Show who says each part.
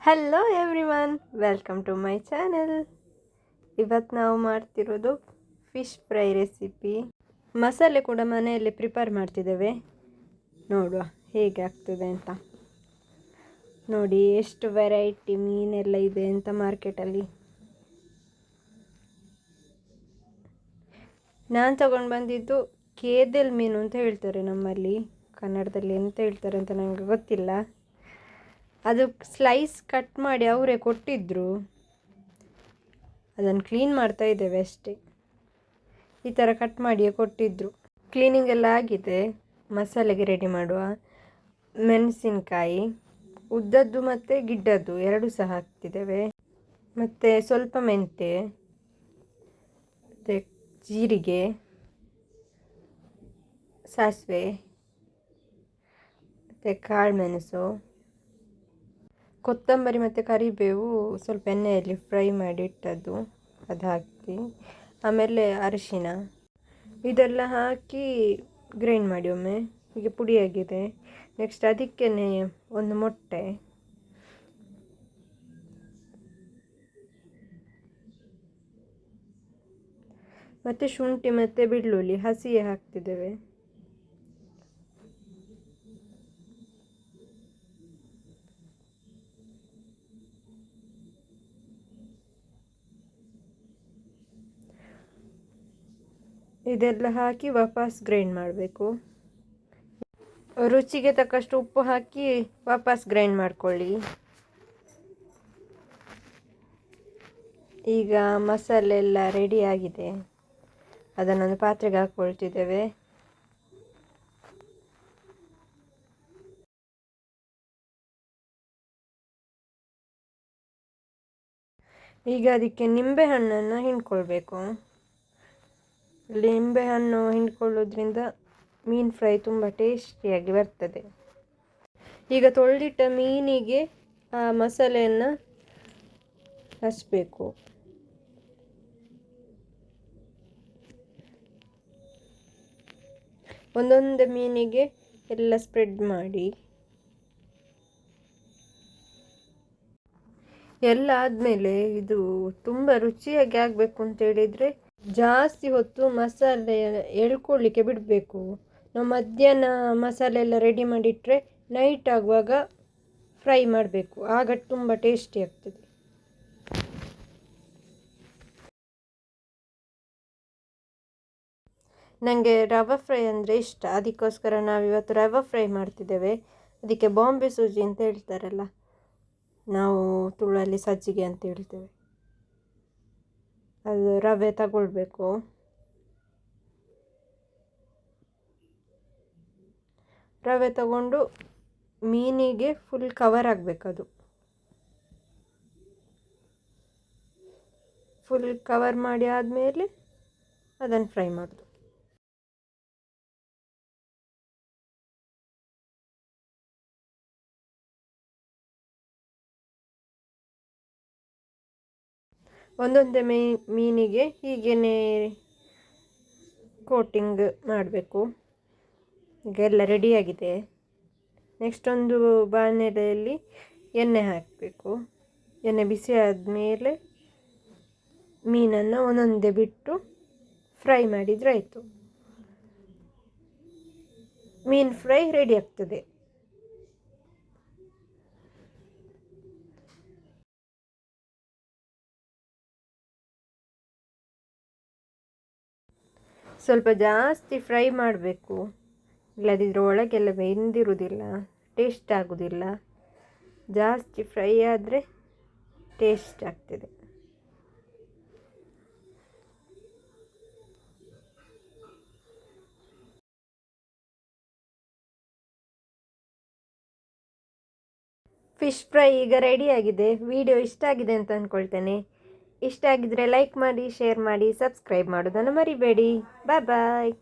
Speaker 1: Hello everyone welcome to my channel ಇವತ್ತು ನಾವು ಮಾಡ್ತಿರೋದು ಫಿಶ್ ಫ್ರೈ ರೆಸಿಪಿ ಮಸಾಲೆ ಕೂಡ ಮನೆಯಲ್ಲಿ ಪ್ರಿಪೇರ್ ಮಾಡ್ತಿದ್ದೇವೆ. ನೋಡುವ ಹೇಗೆ ಆಗ್ತದೆ ಅಂತ. ನೋಡಿ ಎಷ್ಟು ವೆರೈಟಿ ಮೀನೆಲ್ಲ ಇದೆ ಅಂತ ಮಾರ್ಕೆಟಲ್ಲಿ ನಾನು ತಗೊಂಡು ಬಂದಿದ್ದು ಕೇದಲ್ ಮೀನು ಅಂತ ಹೇಳ್ತಾರೆ ನಮ್ಮಲ್ಲಿ. ಕನ್ನಡದಲ್ಲಿ ಎಂತ ಹೇಳ್ತಾರೆ ಅಂತ ನನಗೆ ಗೊತ್ತಿಲ್ಲ. ಅದು ಸ್ಲೈಸ್ ಕಟ್ ಮಾಡಿ ಅವರೇ ಕೊಟ್ಟಿದ್ದರು ಅದನ್ನು ಕ್ಲೀನ್ ಮಾಡ್ತಾ ಇದ್ದೇವೆ ಅಷ್ಟೇ. ಈ ಥರ ಕಟ್ ಮಾಡಿಯೇ ಕೊಟ್ಟಿದ್ದರು ಕ್ಲೀನಿಂಗ್ ಎಲ್ಲ ಆಗಿದೆ. ಮಸಾಲೆಗೆ ರೆಡಿ ಮಾಡುವ ಮೆಣಸಿನ್ಕಾಯಿ, ಉದ್ದದ್ದು ಮತ್ತು ಗಿಡ್ಡದ್ದು ಎರಡು ಸಹ ಹಾಕ್ತಿದ್ದೇವೆ. ಮತ್ತು ಸ್ವಲ್ಪ ಮೆಂತೆ ಮತ್ತು ಜೀರಿಗೆ, ಸಾಸಿವೆ, ಮತ್ತು ಕಾಳುಮೆಣಸು ಕೊತ್ತಂಬರಿ ಮತ್ತು ಕರಿಬೇವು ಸ್ವಲ್ಪ ಎಣ್ಣೆಯಲ್ಲಿ ಫ್ರೈ ಮಾಡಿ ಇಟ್ಟದ್ದು ಅದು ಹಾಕಿ. ಆಮೇಲೆ ಅರಿಶಿನ. ಇದೆಲ್ಲ ಹಾಕಿ ಗ್ರೈಂಡ್ ಮಾಡಿ ಒಮ್ಮೆ. ಹೀಗೆ ಪುಡಿಯಾಗಿದೆ. ನೆಕ್ಸ್ಟ್ ಅದಕ್ಕೇ ಒಂದು ಮೊಟ್ಟೆ. ಮತ್ತು ಶುಂಠಿ ಮತ್ತು ಬೆಳ್ಳುಳ್ಳಿ ಹಸಿಯೇ ಹಾಕ್ತಿದ್ದೇವೆ. ಇದೆಲ್ಲ ಹಾಕಿ ವಾಪಸ್ ಗ್ರೈಂಡ್ ಮಾಡಬೇಕು. ರುಚಿಗೆ ತಕ್ಕಷ್ಟು ಉಪ್ಪು ಹಾಕಿ ವಾಪಸ್ ಗ್ರೈಂಡ್ ಮಾಡ್ಕೊಳ್ಳಿ. ಈಗ ಮಸಾಲೆ ಎಲ್ಲ ರೆಡಿ ಆಗಿದೆ. ಅದನ್ನೊಂದು ಪಾತ್ರೆಗೆ ಹಾಕ್ಕೊಳ್ತಿದ್ದೇವೆ. ಈಗ ಅದಕ್ಕೆ ನಿಂಬೆ ಹಣ್ಣನ್ನು ಹಿಂಡ್ಕೊಳ್ಬೇಕು. ಲಿಂಬೆ ಹಣ್ಣು ಹಿಂಡ್ಕೊಳ್ಳೋದ್ರಿಂದ ಮೀನು ಫ್ರೈ ತುಂಬ ಟೇಸ್ಟಿಯಾಗಿ ಬರ್ತದೆ. ಈಗ ತೊಳೆದಿಟ್ಟ ಮೀನಿಗೆ ಆ ಮಸಾಲೆಯನ್ನು ಹಚ್ಚಬೇಕು ಒಂದೊಂದು ಮೀನಿಗೆ ಎಲ್ಲ ಸ್ಪ್ರೆಡ್ ಮಾಡಿ. ಎಲ್ಲ ಆದಮೇಲೆ ಇದು ತುಂಬ ರುಚಿಯಾಗಿ ಆಗಬೇಕು ಅಂತ ಹೇಳಿದರೆ ಜಾಸ್ತಿ ಹೊತ್ತು ಮಸಾಲೆ ಎಳ್ಕೊಳ್ಳಿಕ್ಕೆ ಬಿಡಬೇಕು. ನಾವು ಮಧ್ಯಾಹ್ನ ಮಸಾಲೆ ಎಲ್ಲ ರೆಡಿ ಮಾಡಿಟ್ಟರೆ ನೈಟ್ ಆಗುವಾಗ ಫ್ರೈ ಮಾಡಬೇಕು. ಆಗ ತುಂಬ ಟೇಸ್ಟಿ ಆಗ್ತದೆ. ನನಗೆ ರವೆ ಫ್ರೈ ಅಂದರೆ ಇಷ್ಟ. ಅದಕ್ಕೋಸ್ಕರ ನಾವಿವತ್ತು ರವೆ ಫ್ರೈ ಮಾಡ್ತಿದ್ದೇವೆ. ಅದಕ್ಕೆ ಬಾಂಬೆ ಸೂಜಿ ಅಂತ ಹೇಳ್ತಾರಲ್ಲ, ನಾವು ತುಳಲ್ಲಿ ಸಜ್ಜಿಗೆ ಅಂತ ಹೇಳ್ತೇವೆ. ಅದು ರವೆ ತಗೊಳ್ಬೇಕು. ರವೆ ತಗೊಂಡು ಮೀನಿಗೆ ಫುಲ್ ಕವರ್ ಆಗಬೇಕದು ಫುಲ್ ಕವರ್ ಮಾಡಿ ಆದಮೇಲೆ ಅದನ್ನು ಫ್ರೈ ಮಾಡೋದು. ಒಂದೊಂದೇ ಮೀ, ಮೀನಿಗೆ ಹೀಗೇ ಕೋಟಿಂಗ್ ಮಾಡಬೇಕು. ಈಗ ಎಲ್ಲ ರೆಡಿಯಾಗಿದೆ ನೆಕ್ಸ್ಟ್ ಒಂದು ಬಾಣಲೆಯಲ್ಲಿ ಎಣ್ಣೆ ಹಾಕಬೇಕು. ಎಣ್ಣೆ ಬಿಸಿ ಆದಮೇಲೆ ಮೀನನ್ನು ಒಂದೊಂದೇ ಬಿಟ್ಟು ಫ್ರೈ ಮಾಡಿದರೆ ಆಯಿತು. ಮೀನು ಫ್ರೈ ರೆಡಿ ಆಗ್ತದೆ. ಸ್ವಲ್ಪ ಜಾಸ್ತಿ ಫ್ರೈ ಮಾಡಬೇಕು. ಇಲ್ಲದಿದ್ದರೆ ಒಳಗೆಲ್ಲ ಬೆಂದಿರುವುದಿಲ್ಲ, ಟೇಸ್ಟ್ ಆಗೋದಿಲ್ಲ ಜಾಸ್ತಿ ಫ್ರೈ ಆದರೆ ಟೇಸ್ಟ್ ಆಗ್ತದೆ. ಫಿಶ್ ಫ್ರೈ ಈಗ ರೆಡಿಯಾಗಿದೆ ವಿಡಿಯೋ ಇಷ್ಟ ಆಗಿದೆ ಅಂತ ಅಂದ್ಕೊಳ್ತೇನೆ ಇಷ್ಟ ಆಗಿದ್ರೆ ಲೈಕ್ ಮಾಡಿ ಶೇರ್ ಮಾಡಿ ಸಬ್ಸ್ಕ್ರೈಬ್ ಮಾಡೋದನ್ನು ಮರಿಬೇಡಿ. ಬಾಯ್ ಬಾಯ್